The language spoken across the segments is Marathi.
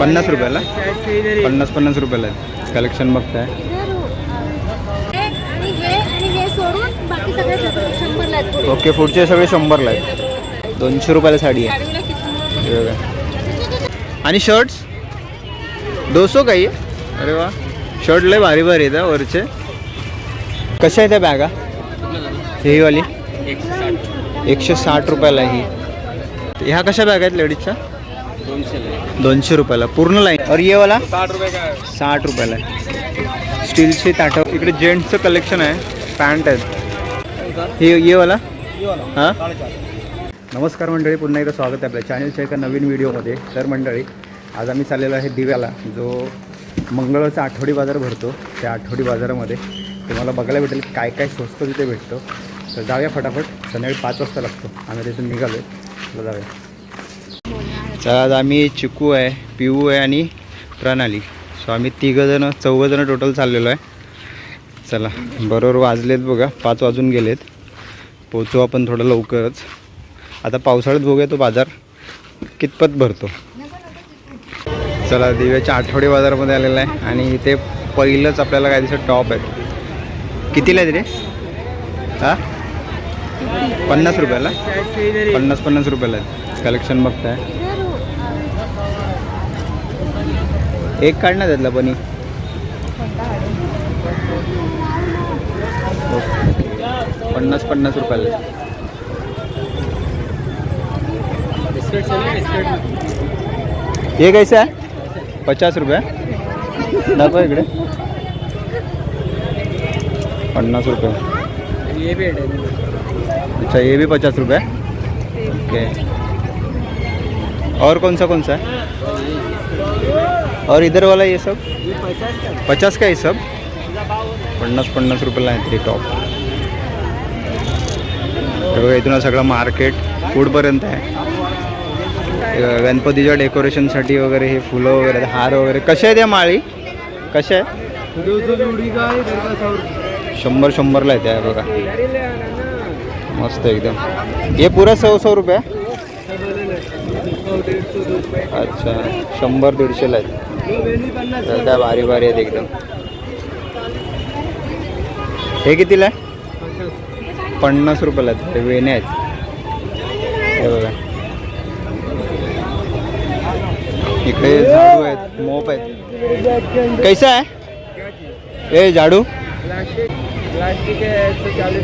पन्नास रुपयाला? पन्नास पन्नास रुपयाला आहे. कलेक्शन बघताय. ओके पुढचे सगळे शंभरला आहेत. दोनशे रुपयाला साडी आहे. आणि शर्ट्स दोसो काही? अरे वा. शर्ट लय भारी भारी आहेत वरचे. कशा आहेत त्या बॅगा? ही वाली एकशे साठ रुपयाला ही. ह्या कशा बॅग आहेत लेडीजच्या? दोनशे रुपयाला. पूर्ण लाईन और ये वाला? साठ रुपये का साठ रुपयाला आहे. स्टीलची ताटं. इकडे जेंट्सचं कलेक्शन आहे. पॅन्ट आहेत. हे ये वाला? हां? नमस्कार मंडळी. पुन्हा एकदा स्वागत आहे आपल्या चॅनलच्या एका नवीन व्हिडिओमध्ये तर मंडळी आज आम्ही चाललेलो आहे दिव्याला जो मंगळवारचा आठवडी बाजार भरतो. त्या आठवडी बाजारामध्ये तुम्हाला बघायला भेटेल काय काय स्वस्त तिथे भेटतो. तर जाऊया फटाफट. संध्याकाळी पाच वाजता लागतो. आम्ही तिथून निघालो आहे जाऊया. तर आज आम्ही चिकू आहे पिऊ आहे आणि प्रणाली. सो आम्ही तिघंजणं चौघंजणं टोटल चाललेलो आहे. चला बरोबर वाजलेत बघा पाच वाजून गेलेत. पोचू आपण थोडं लवकरच. आता पावसाळ्यात बघूया तो बाजार कितपत भरतो? चला दिव्याच्या आठवडे बाजारामध्ये आलेला आहे आणि इथे पहिलंच आपल्याला काय दिसत टॉप आहे. कितीला आहे रे हां? पन्नास रुपयाला? पन्नास पन्नास रुपयाला आहे. कलेक्शन बघताय. एक काढ ना त्यातला पनी पन्नास पन्नास रुपयाला. ये कैसा है पचास रुपये. दाखवा इकडे. पन्नास रुपये. है अच्छा ये भी पचास रुपये. ओके. और कौन सा कौन सा? है और इधर वाला ये सब? पचास का ये सब? पन्नास पन्नास रुपयाला आहे तरी टॉप हे बघा इथून सगळं मार्केट फूडपर्यंत आहे. गणपतीच्या डेकोरेशनसाठी वगैरे हे फुलं वगैरे हार वगैरे. कशा आहेत या माळी? कशा आहे शंभर शंभरला आहे त्या बघा. मस्त एकदम. हे पुरा सौ सौ रुपये? अच्छा शंभर दीडशेला आहेत. सध्या भारी भारी आहेत एकदम हे कितीला आहे? पन्नास रुपयाला आहेत. हे वेणे आहेत. हे बघा. इकडे झाडू आहेत मोप आहेत. कैसा आहे? ए झाडू. प्लास्टिक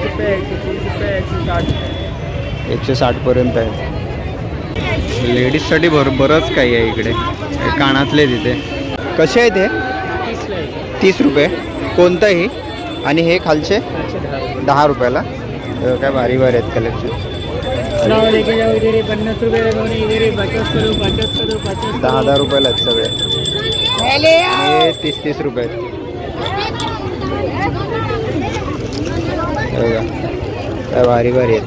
रुपये तीस रुपये साठ एकशे साठपर्यंत आहे. लेडीजसाठी भर बरंच काही आहे इकडे. कानातले तिथे कसे आहेत हे? तीस रुपये. कोणतंही? आणि हे खालचे? दहा रुपयाला. हे काय भारी भारी आहेत कलेक्शन ही ही दहा दहा रुपयाला आहेत सगळे. हे तीस तीस रुपये हे काय भारी भारी आहेत.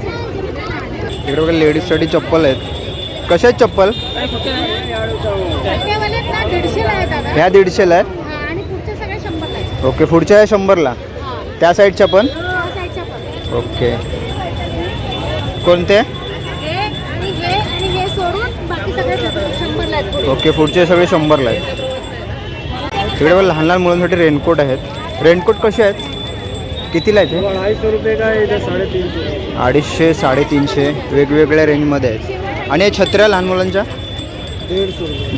इकडे बघा लेडीजसाठी चप्पल आहेत. कशा आहेत चप्पल? ह्या दीडशेला आहेत? हा, आणि पुढचे सगळे शंभरला आहेत. ओके पुढच्या आहे शंभरला. हा. त्या साईडच्या पण? पण. ओके. कोणते? हे आणि हे आणि हे सोडून बाकी सगळे शंभरला आहेत पुढे. ओके पुढचे सगळे शंभरला आहेत. तिकडे बघा लहान लहान मुलांसाठी रेनकोट आहेत. रेनकोट कसे आहेत? कितीला आहेत अडीचशे साडेतीनशे. वेगवेगळ्या रेंजमध्ये आहेत. आणि या छत्र्या लहान मुलांच्या?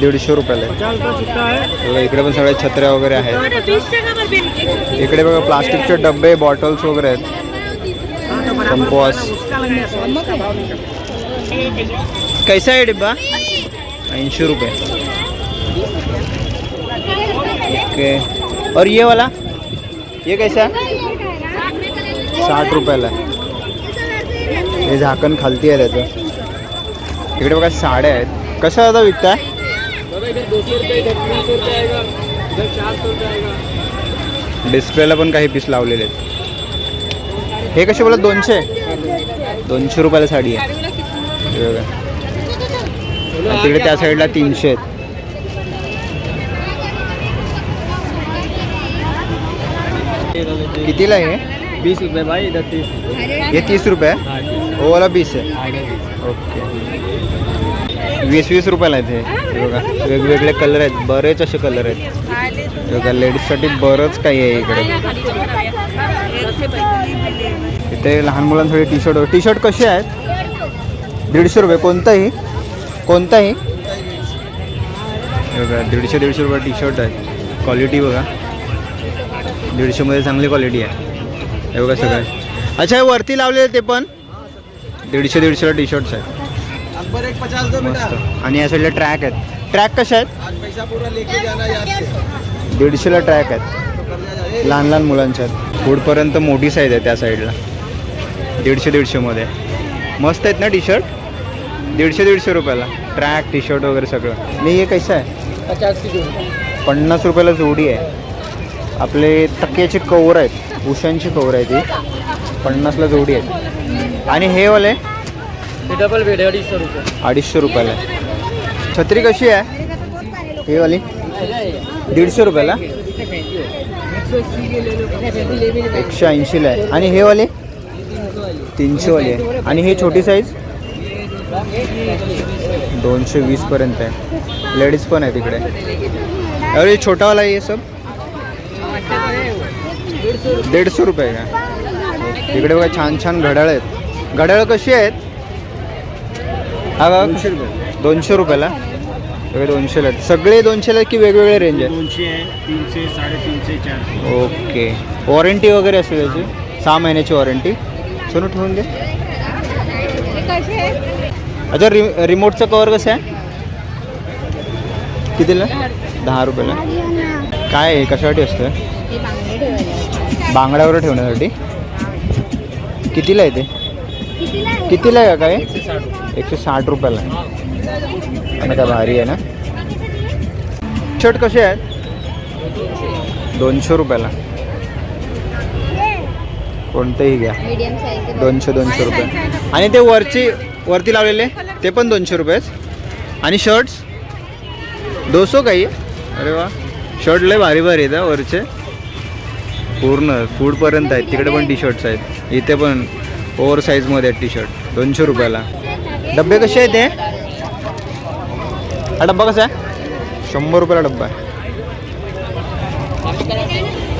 दीडशे रुपयाला आहे. इकडे पण सगळ्या छत्र्या वगैरे आहेत. इकडे बघा प्लास्टिकचे डबे बॉटल्स वगैरे आहेत. कंपॉस कैसा आहे डिब्बा? ऐंशी रुपये. ओके. और ये वाला? ये कैसा आहे साठ रुपयाला हे झाकण खालती आहे त्याचं. इकडे बघा साड्या आहेत. कसं आता विकताय? डिस्प्लेला पण काही पीस लावलेले आहेत. हे कसे बोला दोनशे? दोनशे रुपयाला साडी आहे. बघा. तिकडे त्या साईडला तीनशे आहेत. कितीला आहे हे? बीस रुपये भाई इधर तीस हे तीस रुपये? हाँ वो वाला बीस है? ओके। वीस वीस रुपयाला आहेत हे बघा वेगवेगळे कलर आहेत बरेच असे कलर आहेत. बघा लेडीजसाठी बरंच काही आहे इकडे. इथे लहान मुलांसाठी टी शर्ट टी शर्ट कसे आहेत? दीडशे रुपये. कोणताही? कोणताही? हे बघा दीडशे दीडशे रुपये टी शर्ट आहे क्वालिटी बघा. दीडशेमध्ये चांगली क्वालिटी आहे. हे बघा सगळं. अच्छा हे वरती लावलेले ते पण? दीडशे दीडशेला टी शर्ट्स आहेत. अकबर एक पचास दो बेटा मस्त. आणि या साईडला ट्रॅक आहेत. ट्रॅक कशा आहेत? दीडशेला ट्रॅक आहेत. लहान लहान मुलांच्या आहेत. पुढपर्यंत मोठी साईज आहे त्या साईडला दीडशे दीडशेमध्ये मस्त आहेत ना टी शर्ट दीडशे दीडशे रुपयाला. ट्रॅक टी शर्ट वगैरे सगळं. नाही हे कसं आहे? पन्नास रुपयाला जोडी आहे. आपले तक्क्याचे कवर आहेत. उशांची कवर आहे ती. पन्नासला जोडी आहेत. आणि हे वाले? डबल बेड सौ रुपये. अडीचशे रुपयाला. आहे छत्री कशी आहे? हे वाली? दीडशे रुपयाला? एकशे ऐंशीला आहे. आणि हे वाले? तीनशे वाली आहे. आणि ही छोटी साईज दोनशे वीसपर्यंत आहे. लेडीज पण आहे तिकडे अरे छोटावाला आहे सब. दीडशे रुपये का? इकडे बघा छान छान घड्याळ आहेत. घड्याळ कशी आहेत? हा बघा दोनशे रुपयाला? सगळे दोनशेला आहेत. सगळे दोनशेला आहेत की वेगवेगळे रेंज आहे दोनशे आहे तीनशे साडेतीनशे चारशे. ओके. वॉरंटी वगैरे असेल त्याची? सहा महिन्याची वॉरंटी सोनू ठेवून दे. अच्छा रि रिमोटचं कवर कसं आहे? कितीला? दहा रुपयाला. काय आहे? कशासाठी असतं बांगड्यावर ठेवण्यासाठी? कितीला आहे ते? कितीला आहे का काय? एकशे साठ रुपयाला आहे. आणि काय भारी आहे ना? शर्ट कसे आहेत दोनशे रुपयाला. कोणतंही घ्या. दोनशे दोनशे रुपये. आणि ते वरची वरती लावलेले ते पण दोनशे रुपयेच. आणि शर्ट्स दोसो काही? अरे वा. शर्ट लय भारी भारी आहेत वरचे. पूर्ण फूडपर्यंत आहेत. तिकडे पण टी शर्ट्स आहेत. इथे पण ओव्हर साईजमध्ये आहेत टी शर्ट दोनशे रुपयाला. डब्बे कसे आहेत ते हा डब्बा कसा आहे? शंभर रुपयाला डब्बा आहे.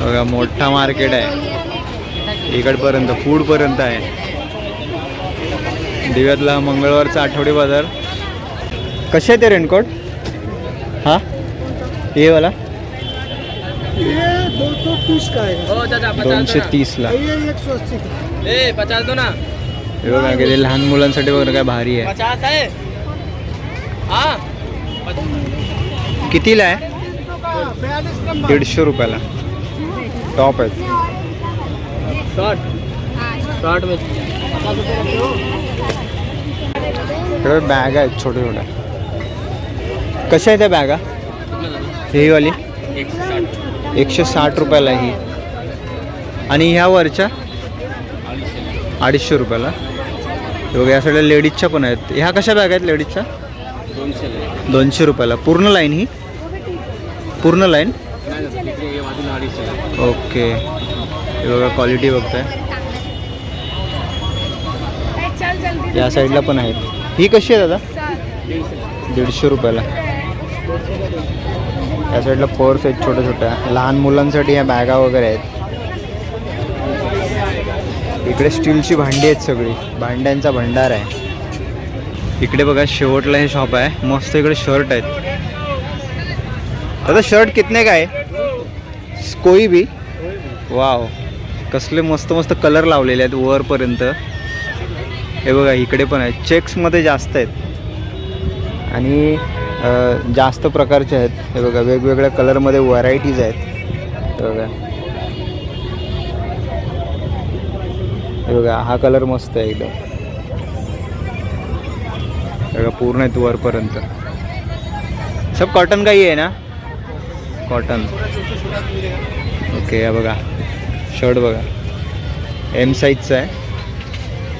बघा मोठा मार्केट आहे. इकडपर्यंत फूडपर्यंत आहे. दिव्यातला मंगळवारचा आठवडी बाजार. कसे आहे ते रेनकोट हा? येवाला दो सौ तीस का है। हो दोनशे तीसला ये सौ अस्सी का। ए पचास दो ना। हे बघा लहान मुलांसाठी वगैरे काय भारी आहे. पचास है हाँ? कितीला आहे? दीडशे रुपयाला. टॉप आहेत शॉर्ट शॉर्ट में इकडे बॅग आहेत छोट्या छोट्या. कशा आहेत त्या बॅगा ही वाली? एक सौ साठ. एकशे साठ रुपयाला ही. आणि ह्या वरच्या? अडीचशे रुपयाला. बघा या सगळ्या लेडीजच्या पण आहेत. ह्या कशा बॅग आहेत लेडीजच्या? दोनशे. दोनशे रुपयाला. पूर्ण लाईन ही? पूर्ण लाईन. ओके. हे बघा क्वालिटी बघताय. या साईडला पण आहेत. ही कशी आहे दादा? दीडशे रुपयाला. या साईडला पर्स आहेत छोट्या छोट्या. लहान मुलांसाठी ह्या बॅगा वगैरे आहेत. इकडे स्टीलची भांडी आहेत सगळी. भांड्यांचा भंडार आहे. इकडे बघा शेवटला हे शॉप आहे. मस्त इकडे शर्ट आहेत. आता शर्ट कितने काय कोई बी वाव कसले मस्त मस्त कलर लावलेले आहेत वरपर्यंत. हे बघा इकडे पण आहे चेक्समध्ये जास्त आहेत. आणि जास्त प्रकारचे आहेत. हे बघा वेगवेगळ्या कलरमध्ये व्हरायटीज आहेत. हे बघा. हे बघा हा कलर मस्त आहे एकदम. बघा पूर्ण आहेत वरपर्यंत. सब कॉटन काही आहे ना? कॉटन ओके या बघा. शर्ट बघा. एम साईजचा आहे.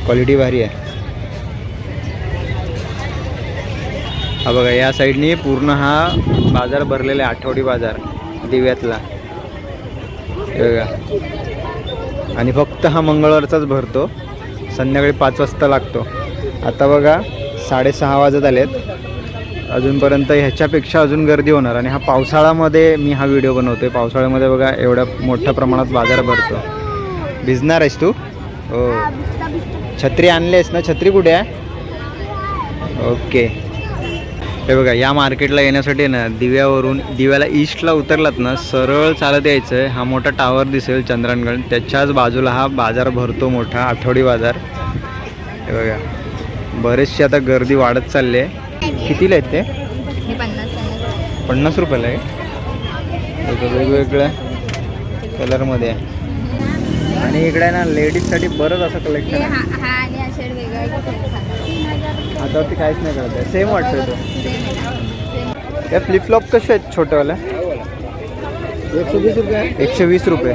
क्वालिटी भारी आहे. हा बघा या साईडने पूर्ण हा बाजार भरलेला आहे आठवडी बाजार दिव्यातला. बघा. आणि फक्त हा मंगळवारचाच भरतो. संध्याकाळी पाच वाजता लागतो. आता बघा साडेसहा वाजत आलेत. अजूनपर्यंत ह्याच्यापेक्षा अजून गर्दी होणार. आणि हा पावसाळ्यामध्ये मी हा व्हिडिओ बनवतो आहे पावसाळ्यामध्ये बघा एवढ्या मोठ्या प्रमाणात बाजार भरतो. भिजणार आहेस तू? हो. छत्री आणली आहेस ना? छत्री कुठे आहे? ओके. हे बघा या मार्केटला येण्यासाठी ना दिव्यावरून दिव्याला ईस्टला उतरलात ना सरळ चालत यायचं आहे हा मोठा टावर दिसेल चंद्रांगण. त्याच्याच बाजूला हा बाजार भरतो मोठा आठवडी बाजार. हे बघा बरेचशी आता गर्दी वाढत चालली आहे कितीला आहेत ते? पन्नास रुपयाला आहे? वेगवेगळ्या कलरमध्ये आहे. आणि इकडे ना लेडीजसाठी बरंच असं कलेक्शन आहे. सांगा हातावरती काहीच नाही करत आहे. सेम वाटतोय तो. या फ्लिपफ्लॉप कसे आहेत छोट्यावाल्या एक सौ बीस रुपये एकशे वीस रुपये.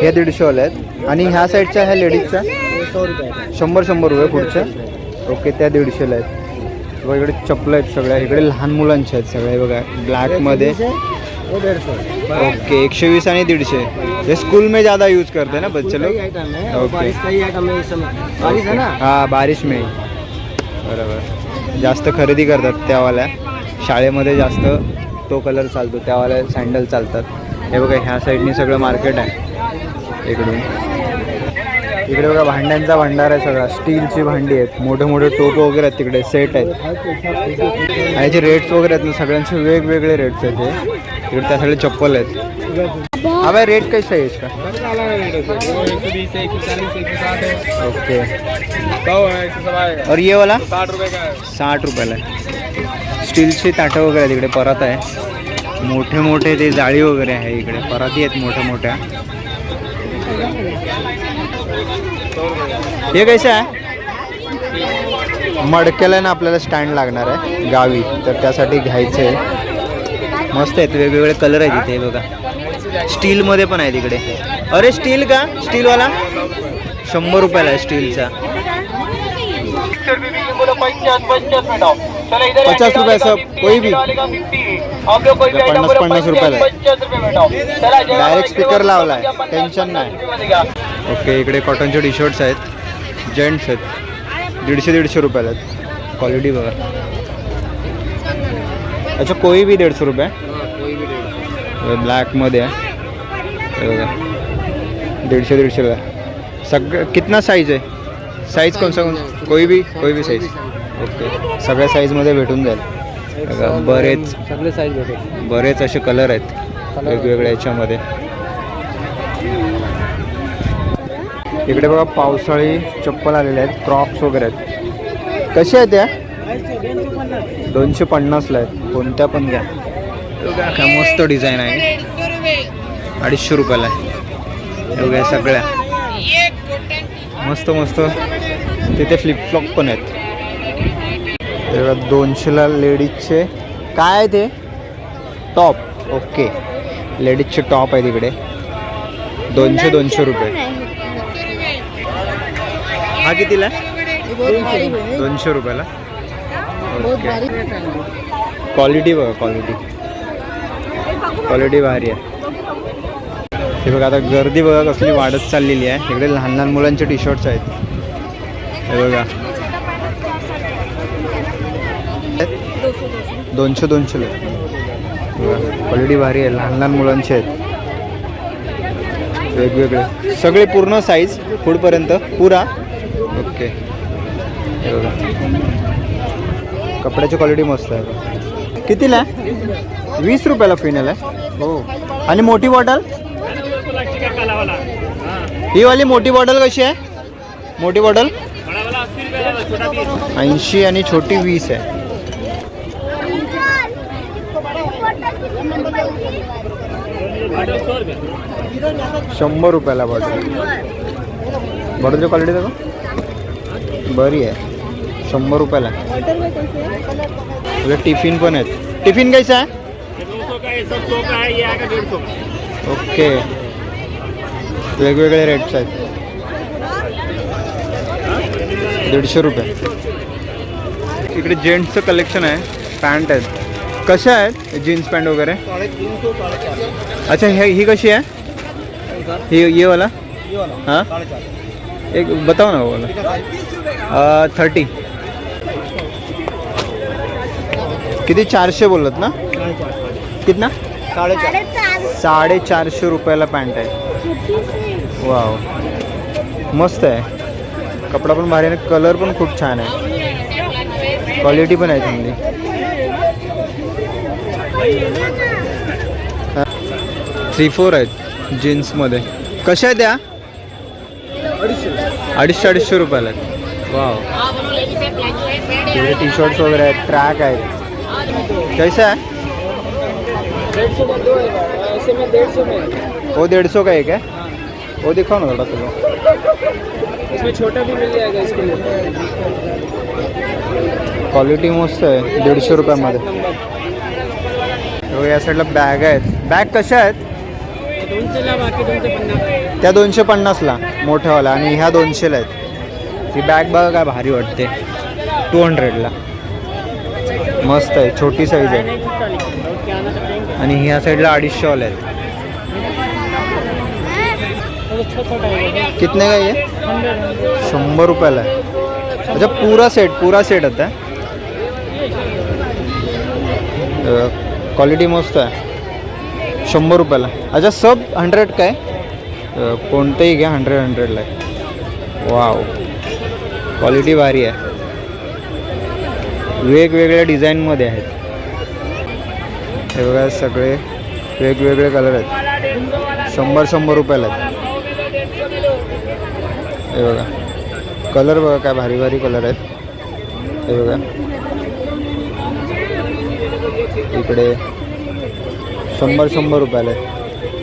हे दीडशेवाल्या आहेत. आणि ह्या साईडच्या ह्या लेडीजच्या सौ रुपये शंभर शंभर रुपये पुढच्या ओके त्या दीडशेला आहेत. बघा इकडे चपलं आहेत सगळ्या. इकडे लहान मुलांच्या आहेत सगळ्या हे बघा ब्लॅकमध्ये सौ ओके एकशे वीस आणि दीडशे. हे स्कूल में ज़्यादा यूज करते हैं ना बच्चे लोग है और ओके. ही है है हा बारिश में. बरोबर. जास्त खरेदी करतात त्यावाल्या. शाळेमध्ये जास्त तो कलर चालतो त्यावाल्या सँडल चालतात. हे बघा ह्या साईडनी सगळं मार्केट आहे. इकडून. इकडे बघा भांड्यांचा भंडार आहे सगळा. स्टीलची भांडी आहेत. मोठे मोठे टोप वगैरे आहेत. तिकडे सेट आहेत. आणि याचे रेट्स वगैरे आहेत ना सगळ्यांचे वेगवेगळे रेट्स आहेत हे. इकडे त्या सगळे चप्पल आहेत. हा भाई रेट कैसा है इसका ओके और ये वाला? साठ रुपये का है साठ रुपयाला आहे. स्टीलची ताटं वगैरे आहेत इकडे परत आहे. मोठे मोठे ते जाळी वगैरे आहे इकडे. पराती आहेत मोठ्या मोठ्या. हे कैसे आहे? मडक्याला ना आपल्याला स्टँड लागणार आहे गावी. तर त्यासाठी घ्यायचं. आहे मस्त आहेत. वेगवेगळे कलर आहेत इथे बघा. स्टीलमध्ये पण आहे तिकडे. अरे स्टील का? स्टीलवाला शंभर रुपयाला आहे स्टीलचा पचास रुपये सब कोई भी। पन्नास पन्नास रुपयाला डायरेक्ट स्पीकर लावला आहे टेन्शन नाही। ओके इकडे कॉटनचे टी शर्ट्स आहेत जेंट्स आहेत दीडशे दीडशे रुपयाला आहेत. क्वालिटी बघा. अच्छा कोई भी दीडशे रुपये? ब्लॅकमध्ये आहे. हे बघा. दीडशे दीडशेला सगळं कितना साईज आहे? साईज कोणसा कोण कोई भी कोई भी साईज. ओके. सगळ्या साईजमध्ये भेटून जाईल. बघा, बरेच सगळे साईज भेटेल बरेच असे कलर आहेत. वेगवेगळ्या याच्यामध्ये. इकडे बघा पावसाळी चप्पल आलेले आहेत. क्रॉक्स वगैरे आहेत. कशा आहेत त्या दोनशे पन्नासला आहेत. कोणत्या पण घ्या. मस्त डिझाईन आहे. अडीचशे रुपयाला आहे. एवढ्या सगळ्या. मस्त मस्त. तिथे फ्लिपफ्लॉप पण आहेत. तेव्हा दोनशेला लेडीजचे काय आहे ते? टॉप ओके लेडीजचे टॉप आहे तिकडे. दोनशे दोनशे रुपये. हा कितीला? दोनशे रुपयाला. ओके क्वालिटी बघा क्वालिटी क्वालिटी भारी आहे. हे बघा आता गर्दी बघा कसली वाढत चाललेली आहे. इकडे लहान लहान मुलांचे टी शर्ट्स आहेत. हे बघा. दोनशे दोनशेला क्वालिटी भारी आहे. लहान लहान मुलांचे आहेत. वेगवेगळे. सगळे पूर्ण साईज पुढपर्यंत पुरा. ओके हे बघा. कपड्याची क्वालिटी मस्त आहे. कितीला वीस रुपयाला फिनेल आहे. हो. आणि मोठी बॉटल ही वाली मोठी बॉटल कशी आहे? मोठी बॉटल? ऐंशी आणि छोटी वीस आहे. शंभर रुपयाला बॉटल. बॉटलची क्वालिटी दाखव. बरी आहे. शंभर रुपयाला. तुझं टिफिन पण आहेत. टिफिन कैसा आहे? ओके वेगवेगळे रेट्स आहेत. दीडशे रुपये. इकडे जेंट्सचं कलेक्शन आहे. पॅन्ट आहेत. कशा आहेत? जीन्स पॅन्ट वगैरे? अच्छा हे ही कशी आहे? ही ये वाला? ये वाला हाँ? एक बताओ ना वो वाला थर्टी किती? चारशे बोलत ना? कितना? साडेचार साडेचारशे रुपयाला पॅन्ट आहे. वाव. मस्त आहे. कपडा पण भारी आहे कलर पण खूप छान आहे. क्वालिटी पण आहे चांगली. थ्री फोर आहेत जीन्समध्ये कशा आहेत त्या अडीचशे अडीचशे रुपयाला आहेत. वाव. टी शर्ट्स वगैरे आहेत ट्रॅक आहेत. कैसा आहे? है वो डेढ़ सौ का एक है वो दिखाओ ना थोड़ा तुम्हें इसमें छोटा भी मिल जाएगा इसके लिए। क्वालिटी मस्त आहे दीडशे रुपयामध्ये हो, या साईडला बॅग आहेत. बॅग कशा आहेत? त्या दोनशे पन्नासला मोठ्यावाला. आणि ह्या दोनशेला आहेत. ही बॅग बघा काय भारी वाटते. टू हंड्रेडला मस्त आहे छोटी साईज आहे. आणि ह्या साईडला अडीचशेवाले आहेत. कितने का ये? शंभर रुपयाला आहे अच्छा पूरा सेट पूरा सेट आता क्वालिटी मस्त आहे शंभर रुपयाला अच्छा सब हंड्रेड काय कोणतंही घ्या हंड्रेड हंड्रेडला आहे. वाव क्वालिटी भारी आहे. वेगवेगळ्या डिझाईनमध्ये आहेत. हे बघा सगळे वेगवेगळे कलर आहेत. शंभर शंभर रुपयाला आहेत. हे बघा. कलर बघा काय भारी भारी कलर आहेत. हे बघा. इकडे शंभर शंभर रुपयाला आहे.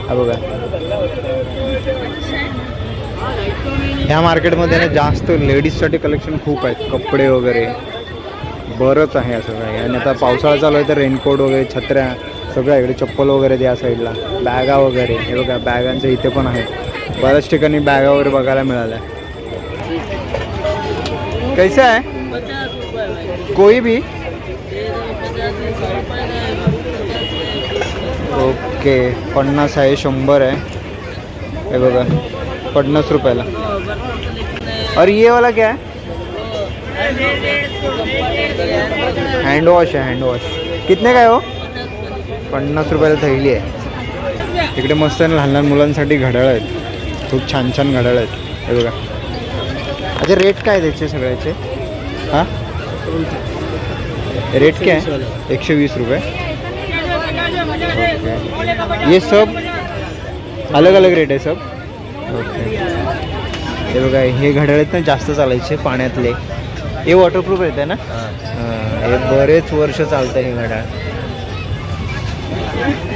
हा बघा. ह्या मार्केटमध्ये ना जास्त लेडीजसाठी कलेक्शन खूप आहेत. कपडे वगैरे. बरंच आहे असं काही. आणि आता पावसाळा चालू आहे तर रेनकोट वगैरे छत्र्या सगळ्या इकडे चप्पल वगैरे द्या साईडला. बॅगा वगैरे. हे बघा बॅगांचं इथे पण आहेत. बऱ्याच ठिकाणी बॅगा वगैरे बघायला मिळाल्या. कैसा आहे कोई भी? ओके पन्नास आहे शंभर आहे. हे बघा पन्नास रुपयाला. और ये वाला क्या है? हँड वॉश आहे हँड वॉश कितने काय हो पन्नास रुपयाला थैली आहे. इकडे मस्त आहे लहान लहान मुलांसाठी घड्याळ आहेत. खूप छान छान घड्याळ आहेत. हे बघा. अच्छा रेट काय आहे त्याचे सगळ्याचे? हां? रेट क्या है एकशे वीस रुपये. ये सब अलग अलग रेट आहे सब. ओके हे बघा हे घड्याळ आहेत ना जास्त चालायचे पाण्यातले. हे वॉटरप्रूफ आहेत ना? हां, हे बरेच वर्ष चालतं हे घड्याळ.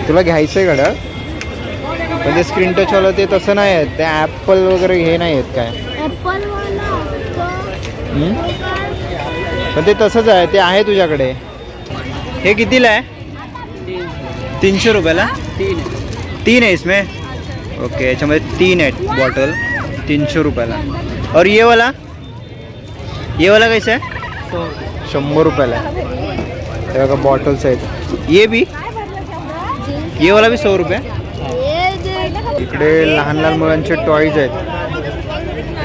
तुला घ्यायचं आहे घड्याळ? पण ते स्क्रीन टचवालं ते तसं नाही आहेत ते ॲपल वगैरे हे नाही आहेत काय? ऍपल हं? पण ते तसंच आहे ते आहे तुझ्याकडे. हे कितीला आहे? तीनशे रुपयाला? तीन तीन आहे इसमें ओके याच्यामध्ये तीन आहेत बॉटल तीनशे रुपयाला. और ये वाला? ये वाला कैसा आहे? शंभर रुपयाला आहे. हे बघा बॉटल्स आहेत. ये भी ये वाला भी सौ रुपये? इकडे लहान लहान मुलांचे टॉईज आहेत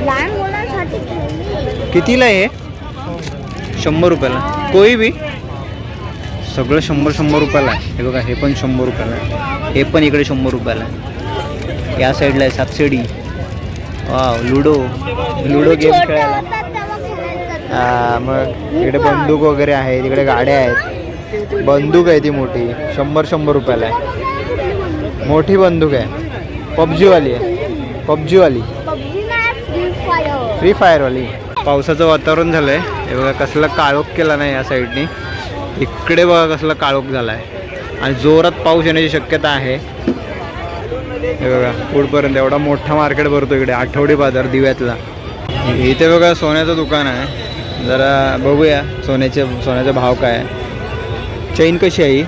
लहान मुलांसाठी खेळणी. कितीला आहे हे? शंभर रुपयाला. कोई बी? सगळं शंभर शंभर रुपयाला आहे. हे बघा हे पण शंभर रुपयाला आहे. हे पण इकडे शंभर रुपयाला आहे. या साईडला आहे सापशिडी. Wow ludo. लुडो गेम खेळायला. हा, मग इकडे बंदूक वगैरे आहे तिकडे गाड्या आहेत. बंदूक आहे ती मोठी. शंभर शंभर रुपयाला आहे. मोठी बंदूक आहे. पबजीवाली आहे. पबजीवाली. फ्री फायरवाली. पावसाचं वातावरण झालं आहे हे बघा कसला काळोख केला नाही या साईडनी. इकडे बघा कसला काळोख झाला आहे आणि जोरात पाऊस येण्याची शक्यता आहे. हे बघा पुढपर्यंत एवढा मोठा मार्केट भरतो इकडे आठवडी बाजार दिव्यातला. इथे बघा सोन्याचं दुकान आहे. जरा बघूया सोन्याचे सोन्याचा भाव काय आहे. चैन कशी आहे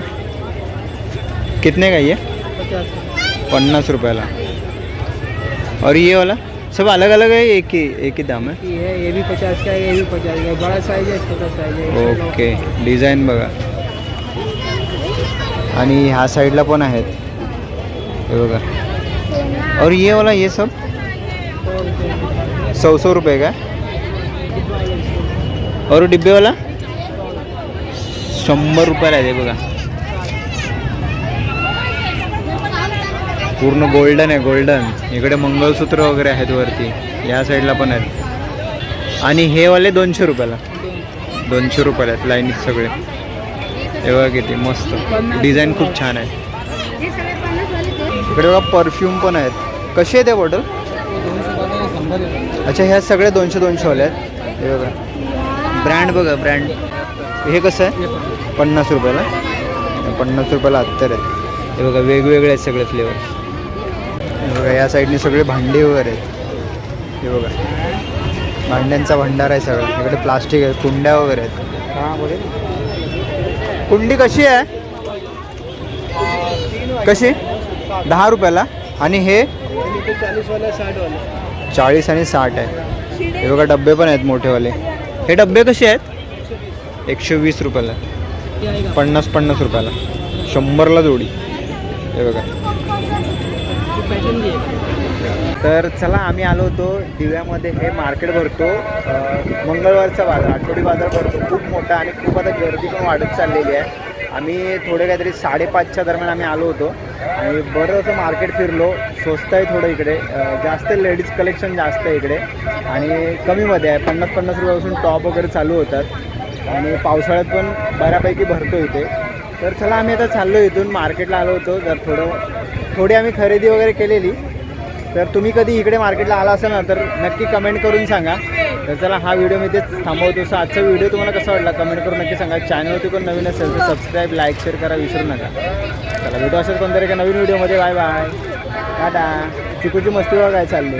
कितने का ये? पन्नास रुपयाला. और ये वाला? सब अलग अलग है एक ही एक ही दाम है? ये है ये भी पचास का है ये भी पचास का है बड़ा साइज है छोटा साइज है ओके डिझाईन बघा. आणि ह्या साईडला पण आहेत. हे बघा. और ये वाला ये सब? सौ सौ रुपये का? और डिब्बे वाला? शंभर रुपयाला आहे बघा. पूर्ण गोल्डन आहे गोल्डन इकडे मंगळसूत्र वगैरे आहेत वरती. या साईडला पण आहेत. आणि हे वाले दोनशे रुपयाला. दोनशे रुपयाला आहेत लाईनीत सगळे. एवढा किती मस्त. डिझाईन खूप छान आहे. इकडे बघा परफ्यूम पण आहेत. कसे आहेत बॉटल अच्छा ह्या सगळे दोनशे दोनशे वाले आहेत. हे बघा. ब्रँड बघा ब्रँड हे कसं आहे? पन्नास रुपयाला. पन्नास रुपयाला अत्तर आहेत. हे बघा वेगवेगळे आहेत सगळे फ्लेवर बघा या साईडने सगळे भांडी वगैरे आहेत. हे बघा. भांड्यांचा भंडार आहे सगळं. इकडे प्लास्टिक आहे कुंड्या वगैरे आहेत. हां कुंडी कशी आहे? कशी? दहा रुपयाला? आणि हे? चाळीस आणि साठ आहे. हे बघा डब्बे पण आहेत मोठेवाले. हे डब्बे कसे आहेत? एकशे वीस रुपयाला. पन्नास पन्नास रुपयाला. शंभरला जोडी. हे बघा. तर चला आम्ही आलो होतो दिव्यामध्ये. हे मार्केट भरतो. मंगळवारचा बाजार आठवडी बाजार भरतो. खूप मोठा आणि खूप आता गर्दी पण वाढत चाललेली आहे. आम्ही थोडे काहीतरी साडेपाचच्या दरम्यान आम्ही आलो होतो. आणि बरं असं मार्केट फिरलो. स्वस्त आहे थोडं इकडे. जास्त लेडीज कलेक्शन जास्त आहे इकडे. आणि कमीमध्ये आहे. पन्नास पन्नास रुपयापासून टॉप वगैरे चालू होतात. आणि पावसाळ्यात पण बऱ्यापैकी भरतो इथे. तर चला आम्ही आता चाललो इथून मार्केटला आलो होतो. जर थोडं थोडी आम्ही खरेदी वगैरे केलेली. तर तुम्ही कधी इकडे मार्केटला आला असाल ना तर नक्की कमेंट करून सांगा. तर चला हा व्हिडिओ मी तेच थांबवतो. सो आजचा व्हिडिओ तुम्हाला कसा वाटला कमेंट करून नक्की सांगा. चॅनलवरती कोण नवीन असेल तर सबस्क्राईब लाईक शेअर करा विसरू नका. चला भेटू असेल कोणतरी एका नवीन व्हिडिओमध्ये बाय बाय टाटा. चिकूची मस्ती बघा काय चालली